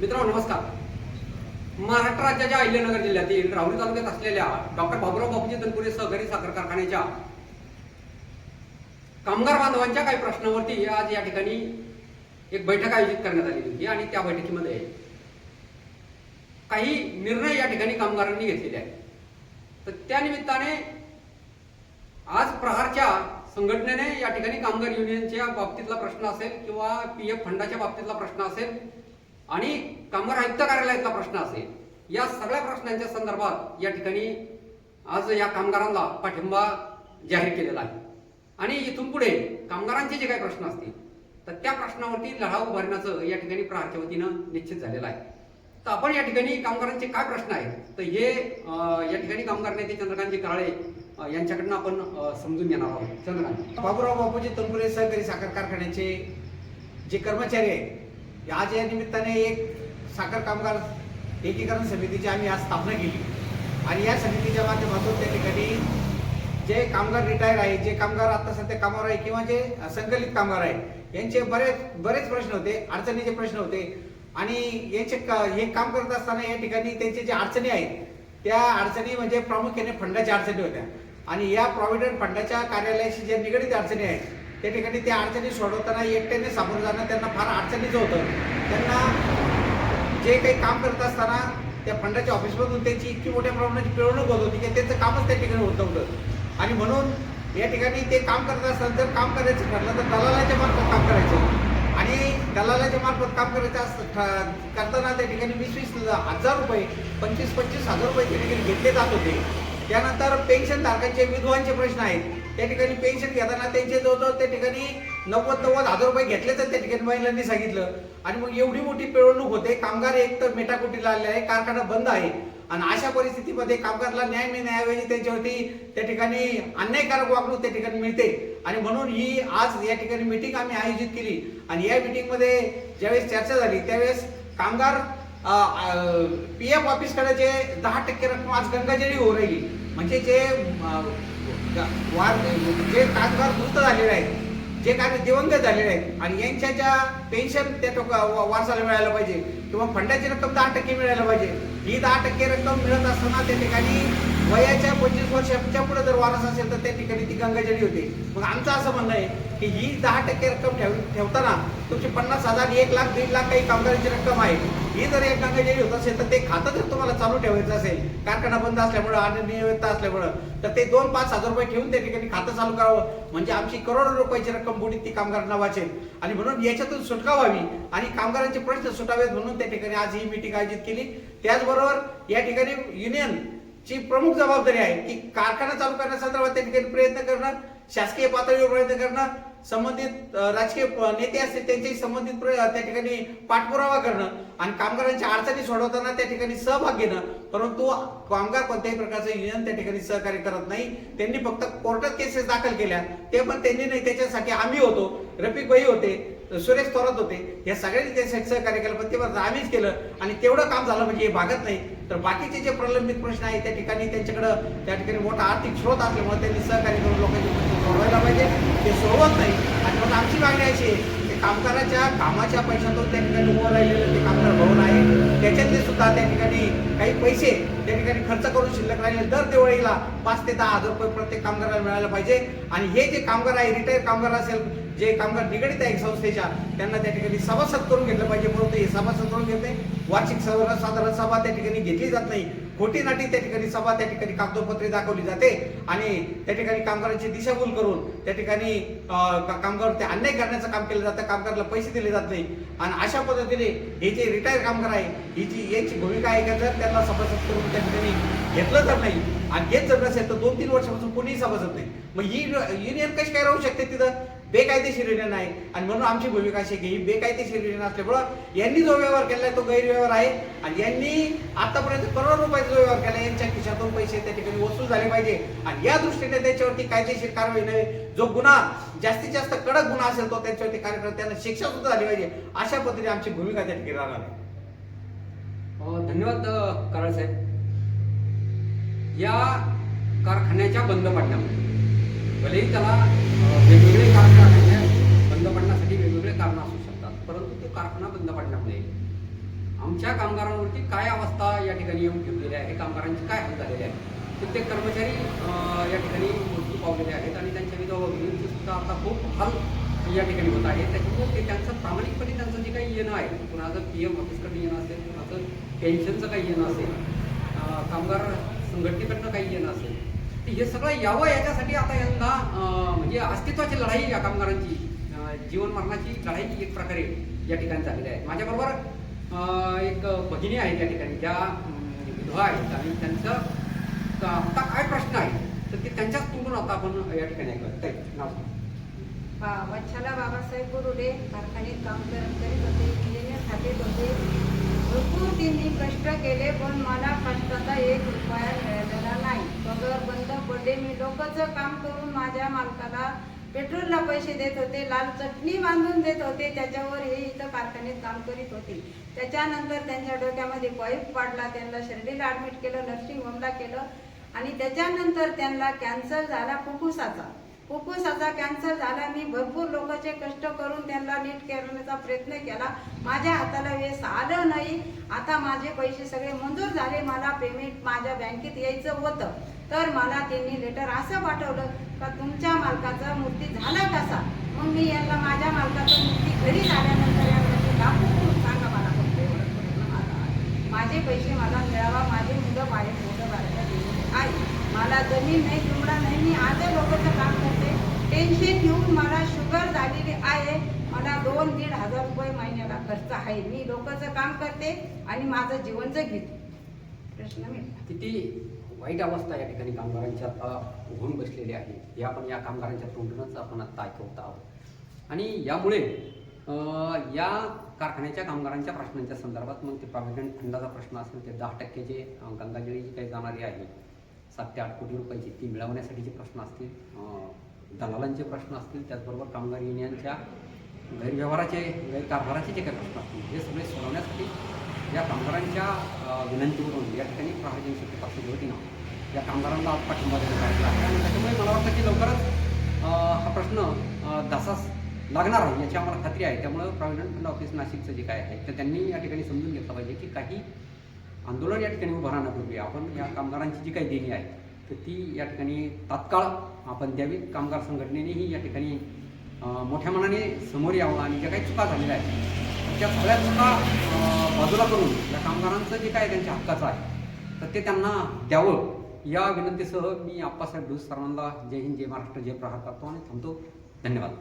मित्रांनो नमस्कार. महाराष्ट्र राज्याच्या अहिल्यानगर जिल्ह्यातील राहुरी तालुक्यात असलेल्या डॉक्टर बाबुराव बापूजी तनपुरे सहकारी साखर कारखान्याच्या कामगार बांधवांच्या काही प्रश्नावरती आज या ठिकाणी एक बैठक आयोजित करण्यात आलेली होती आणि त्या बैठकीमध्ये काही निर्णय या ठिकाणी कामगारांनी घेतलेले आहेत. तर त्या निमित्ताने आज प्रहारच्या संघटनेने या ठिकाणी कामगार युनियनच्या बाबतीतला प्रश्न असेल किंवा पी एफ फंडाच्या बाबतीतला प्रश्न असेल आणि कामगार आयुक्त कार्यालयातला प्रश्न असेल. या सगळ्या प्रश्नांच्या संदर्भात या ठिकाणी आज या कामगारांना पाठिंबा जाहीर केलेला आहे. आणि इथून पुढे कामगारांचे जे काही प्रश्न असतील तर त्या प्रश्नावरती लढा उभारण्याचं या ठिकाणी प्रहारच्या वतीनं निश्चित झालेलं आहे. तर आपण या ठिकाणी कामगारांचे काय प्रश्न आहेत तर हे या ठिकाणी कामगार नेते चंद्रकांतजी कराळे यांच्याकडनं आपण समजून घेणार आहोत. चंद्रकांत. बाबूराव बापूजी तनपुरे सहकारी साखर कारखान्याचे जे कर्मचारी आहेत आज या निमित्ताने एक साखर कामगार एकीकरण समितीची आम्ही आज स्थापना केली. आणि या समितीच्या माध्यमातून त्या ठिकाणी जे कामगार रिटायर आहे जे कामगार आता सध्या कामावर आहे किंवा जे संकलित कामगार आहे यांचे बरेच बरेच प्रश्न होते अडचणीचे प्रश्न होते. आणि यांचे हे काम करत असताना या ठिकाणी त्यांचे जे अडचणी आहेत त्या अडचणी म्हणजे प्रामुख्याने फंडाच्या अडचणी होत्या. आणि या प्रॉव्हिडंट फंडाच्या कार्यालयाशी ज्या निगडीत अडचणी आहेत त्या ठिकाणी त्या अडचणी सोडवताना एकट्याने सामोरं जाणं त्यांना फार अडचणीचं होतं. त्यांना जे काही काम करत असताना त्या फंडाच्या ऑफिसमधून त्यांची इतकी मोठ्या प्रमाणाची पिळवणूक होत होती की त्यांचं कामच त्या ठिकाणी होतं होतं आणि म्हणून या ठिकाणी ते काम करत असताना जर काम करायचं ठरलं तर दलालाच्या मार्फत काम करायचं. आणि दलालाच्या मार्फत काम करायचं असतं करताना त्या ठिकाणी वीस वीस हजार रुपये पंचवीस पंचवीस हजार रुपये त्या ठिकाणी घेतले जात होते. त्यानंतर पेन्शन धारकांचे विधवांचे प्रश्न आहेत. त्या ठिकाणी पेन्शन घेताना त्यांचे जवळजवळ त्या ठिकाणी नव्वद नव्वद हजार रुपये घेतले तर त्या ठिकाणी महिलांनी सांगितलं. आणि मग एवढी मोठी पिळवणूक होते कामगार एक तर मेटाकुटीला आले आहे कारखाना बंद आहे. आणि अशा परिस्थितीमध्ये कामगारला न्याय मिळण्याऐवजी त्यांच्यावरती त्या ठिकाणी अन्यायकारक वागणूक त्या ठिकाणी मिळते. आणि म्हणून ही आज या ठिकाणी मिटिंग आम्ही आयोजित केली. आणि या मिटिंगमध्ये ज्यावेळेस चर्चा झाली त्यावेळेस कामगार पी एफ ऑफिसकडे जे दहा टक्के रक्कम आज गंगाजळी होऊ राहिली. म्हणजे जे वार जे कामगार मृत झालेले आहेत जे काय दिवंगत झालेले आहेत आणि यांच्या ज्या पेन्शन त्या टोका वारसाला मिळायला पाहिजे किंवा फंडाची रक्कम दहा टक्के मिळायला पाहिजे ही दहा टक्के रक्कम मिळत असताना त्या ठिकाणी वयाच्या पंचवीस वर्षाच्या पुढे जर वारस असेल तर त्या ठिकाणी ती गंगाजळी होते. मग आमचं असं म्हणणं आहे की ही दहा टक्के रक्कम ठेव ठेवताना तुमची पन्नास हजार एक लाख दीड लाख काही कामगारांची रक्कम आहे. ही जर एक गंगाजळी होत असेल तर ते खातं जर तुम्हाला चालू ठेवायचं असेल कारखाना बंद असल्यामुळं आणि नियमित असल्यामुळं तर ते दोन पाच हजार रुपये ठेवून त्या ठिकाणी खातं चालू करावं. म्हणजे आमची करोडो रुपयाची रक्कम बुडीत ती कामगारांना वाचेल आणि म्हणून याच्यातून सुटका व्हावी आणि कामगारांचे प्रश्न सुटावेत म्हणून त्या ठिकाणी आज ही मिटिंग आयोजित केली. त्याचबरोबर या ठिकाणी युनियन ची प्रमुख जबाबदारी आहे की कारखाना चालू करण्यासंदर्भात त्या ठिकाणी प्रयत्न करणं शासकीय पातळीवर प्रयत्न करणं संबंधित राजकीय प- नेते असतील त्यांच्याशी संबंधित त्या ठिकाणी पाठपुरावा करणं आणि कामगारांच्या अडचणी सोडवताना त्या ठिकाणी सहभाग घेणं. परंतु कामगार कोणत्याही प्रकारचं युनियन त्या ठिकाणी सहकार्य करत नाही. त्यांनी फक्त कोर्टात केसेस दाखल केल्या. ते पण त्यांनी नाही त्याच्यासाठी आम्ही होतो. रफिक भाई होते सुरेश थोरात होते. या सगळ्यांनी त्यासाठी सहकार्य केलं पण ते फक्त आम्हीच केलं आणि तेवढं काम झालं म्हणजे हे भागत नाही. तर बाकीचे जे प्रलंबित प्रश्न आहेत त्या ठिकाणी त्यांच्याकडं त्या ठिकाणी मोठा आर्थिक स्रोत असल्यामुळे त्यांनी सहकार्य करून लोकांची सोडवायला पाहिजे ते सोडवत नाही. आणि मग आमची मागणी अशी आहे की कामगाराच्या कामाच्या पैशातून त्या ठिकाणी उभं राहिलेलं ते कामगार भवन आहे. त्याच्यातले सुद्धा त्या ठिकाणी काही पैसे त्या ठिकाणी खर्च करून शिल्लक राहिले दर दिवाळीला पाच ते दहा हजार रुपये प्रत्येक कामगाराला मिळायला पाहिजे. आणि हे जे कामगार आहे रिटायर कामगार असेल जे कामगार निगडित आहे संस्थेच्या त्यांना त्या ठिकाणी सभासद करून घेतलं पाहिजे परंतु हे सभासद करून घेत नाही वार्षिक सभा साधारण सभा त्या ठिकाणी घेतली जात नाही. खोटी नाटी त्या ठिकाणी सभा त्या ठिकाणी कागदोपत्रे दाखवली जाते आणि त्या ठिकाणी कामगारांची दिशाभूल करून त्या ठिकाणी कामगार ते अन्याय करण्याचं काम केलं जातं कामगाराला पैसे दिले जात नाही. आणि अशा पद्धतीने हे जे रिटायर कामगार आहे ही जी भूमिका आहे का जर त्यांना सभासद करून त्या ठिकाणी घेतलं जर नाही आणि घेत जर नसेल तर दोन तीन वर्षापासून कोणीही सभासद नाही. मग ही युनियन कशी काय राहू शकते तिथं? बेकायदेशीर युनियन आहे. आणि म्हणून आमची भूमिका अशी की ही बेकायदेशीर युनियन असल्यामुळं यांनी जो व्यवहार केलाय तो गैरव्यवहार आहे. आणि यांनी आतापर्यंत करोड रुपयाचा जो व्यवहार केला यांच्या खिशातून पैसे त्या ठिकाणी वसूल झाले पाहिजे. आणि या दृष्टीने त्याच्यावरती कायदेशीर कारवाई नव्हे. जो गुन्हा जास्तीत जास्त कडक गुन्हा असेल तो त्यांच्यावरती कार्यक्रम त्यांना शिक्षा सुद्धा झाली पाहिजे. अशा पद्धतीने आमची भूमिका त्या ठिकाणी राहणार आहे. धन्यवाद अं, कराड साहेब. या कारखान्याच्या बंद पडण्यामुळे भलेही त्याला वेगवेगळे कारण कारखाने बंद पडण्यासाठी वेगवेगळे कारण असू शकतात परंतु तो कारखाना बंद पडण्यामुळे. आमच्या आमच्या कामगारांवरती काय अवस्था या ठिकाणी येऊन ठेवलेली आहे? कामगारांची काय हाल झालेले आहे? प्रत्येक कर्मचारी या ठिकाणी मृत्यू पावलेले आहेत आणि त्यांच्या विधवा भगिनींचे सुद्धा आता खूप हाल या ठिकाणी होत आहे. त्याच्यामुळे ते त्यांचं प्रामाणिकपणे त्यांचं जे काही येणं आहे कुणाचं पी एम ऑफिसकडनं येणं असेल कुणाचं पेन्शनचं काही येणं असेल कामगार संघटनेकडनं काही येणं असेल हे सगळं यावं याच्यासाठी आता यंदा म्हणजे अस्तित्वाची लढाई या कामगारांची जीवन मरणाची लढाई एक प्रकारे या ठिकाणी झालेली आहे. माझ्याबरोबर एक भगिनी आहेत या ठिकाणी ज्या विधवा आहेत. आणि त्यांचं आता काय प्रश्न आहे तर ते त्यांच्याच तोंडून आता आपण या ठिकाणी ऐकत ताई, नाव सांगा. हा बाबासाहेब गुरुडे कारखान्यात काम करत करीत होते इंजिनियर खाते होते. भरपूर त्यांनी कष्ट केले पण मला कष्टाचा एक रुपया मिळालेला नाही. पगार बंद पडले. मी लोकचं काम करून माझ्या मालकाला पेट्रोलला पैसे देत होते लाल चटणी बांधून देत होते त्याच्यावर हे इथं कारखान्यात काम करीत होते. त्याच्यानंतर त्यांच्या डोक्यामध्ये पाईप पाडला त्यांना शिर्डीला ॲडमिट केलं नर्सिंग होमला केलं आणि त्याच्यानंतर त्यांना कॅन्सर झाला फुफ्फुसाचा. फुफ्फुसाचा कॅन्सर झाला मी भरपूर लोकांचे कष्ट करून त्यांना नीट करण्याचा प्रयत्न केला. माझ्या हाताला वेस आलं नाही. आता माझे पैसे सगळे मंजूर झाले. मला पेमेंट माझ्या बँकेत यायचं होतं. तर मला त्यांनी लेटर असं पाठवलं का तुमच्या मालकाचा मूर्ती झाला कसा? मग मी यांना माझ्या मालकाचा मूर्ती घरी झाल्यानंतर यांना दाखवून सांगा मला. फक्त एवढं माझे पैसे मला मिळावा. माझे मुलं माझे मुलं बाळाला दिलेले आहे. मला जमीन नाही मी आज लोकांचं काम करते पेन्शन घेऊन मला शुगर झालेली आहे. मला दोन दीड हजार रुपये महिन्याला खर्च आहे. मी लोकांचं काम करते आणि माझं जीवन घेते प्रश्न मिळाला किती वाईट अवस्था या ठिकाणी कामगारांच्या आता होऊन बसलेली आहे. हे आपण या कामगारांच्या तोंडूनच आपण आत्ता ऐकवत आहोत. आणि यामुळे या कारखान्याच्या कामगारांच्या प्रश्नांच्या संदर्भात मग ते प्रॉव्हिडंट फंडाचा प्रश्न असेल ते दहा टक्के जे गंगाजळी जी काही जाणारी आहे सात ते आठ कोटी रुपयाची ती मिळवण्यासाठीचे प्रश्न असतील दलालांचे प्रश्न असतील त्याचबरोबर कामगार युनियनच्या गैरव्यवहाराचे गैरकारभाराचे जे काही प्रश्न असतील हे सगळे सोडवण्यासाठी या कामगारांच्या विनंतीवरून या ठिकाणी प्रहार जनशक्ती पक्षाच्या वतीनं या कामगारांना आज पाठिंबा देण्यात आलेला आहे. आणि त्याच्यामुळे मला वाटतं की लवकरच हा प्रश्न दासास लागणार आहे याची आम्हाला खात्री आहे. त्यामुळं प्रॉव्हिडंट फंड ऑफिस नाशिकचं जे काय आहे तर त्यांनी या ठिकाणी समजून घेतलं पाहिजे की काही आंदोलन या ठिकाणी उभं राहण्यापूर्वी आपण या कामगारांची जी काही देणी आहे तर ती या ठिकाणी तात्काळ आपण द्यावी कामगार संघटनेनेही या ठिकाणी मोठ्या मनाने समोर यावं आणि ज्या काही चुका झालेल्या आहेत त्या सगळ्या चुका बाजूला करून या कामगारांचं जे काय त्यांच्या हक्काचं आहे तर ते त्यांना द्यावं. या विनंतीसह मी आप्पासाहेब डुस सर्वांना जय हिंद जय महाराष्ट्र जय प्रहार करतो आणि थांबतो. धन्यवाद.